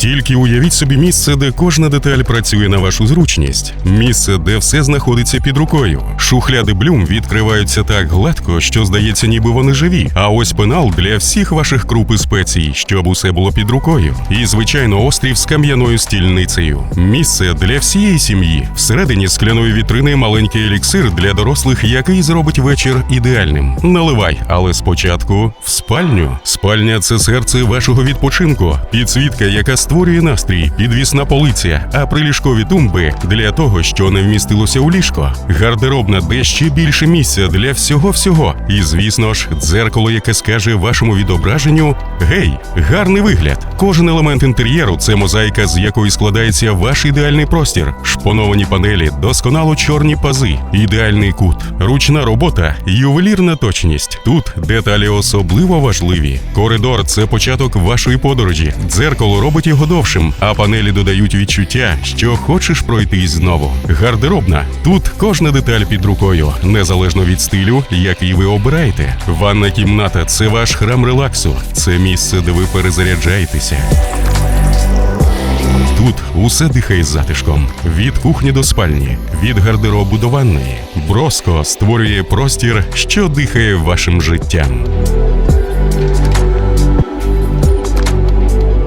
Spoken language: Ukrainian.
Тільки уявіть собі місце, де кожна деталь працює на вашу зручність, місце, де все знаходиться під рукою. Шухляди блюм відкриваються так гладко, що здається, ніби вони живі. А ось пенал для всіх ваших круп і спецій, щоб усе було під рукою. І звичайно, острів з кам'яною стільницею. Місце для всієї сім'ї. Всередині скляної вітрини маленький еліксир для дорослих, який зробить вечір ідеальним. Наливай, але спочатку в спальню. Спальня це серце вашого відпочинку, підсвітка, яка створює настрій, підвісна полиця, а приліжкові тумби для того, що не вмістилося у ліжко. Гардеробна, де ще більше місця для всього всього. І звісно ж, дзеркало, яке скаже вашому відображенню: гей, гарний вигляд. Кожен елемент інтер'єру це мозаїка, з якої складається ваш ідеальний простір. Шпоновані панелі, досконало чорні пази, ідеальний кут, ручна робота, ювелірна точність. Тут деталі особливо важливі. Коридор це початок вашої подорожі. Дзеркало робить його довшим, а панелі додають відчуття, що хочеш пройтись знову. Гардеробна. Тут кожна деталь під рукою, незалежно від стилю, який ви обираєте. Ванна кімната це ваш храм релаксу. Це місце, де ви перезаряджаєтеся. Тут усе дихає затишком від кухні до спальні, від гардеробу до ванної. Броско створює простір, що дихає вашим життям.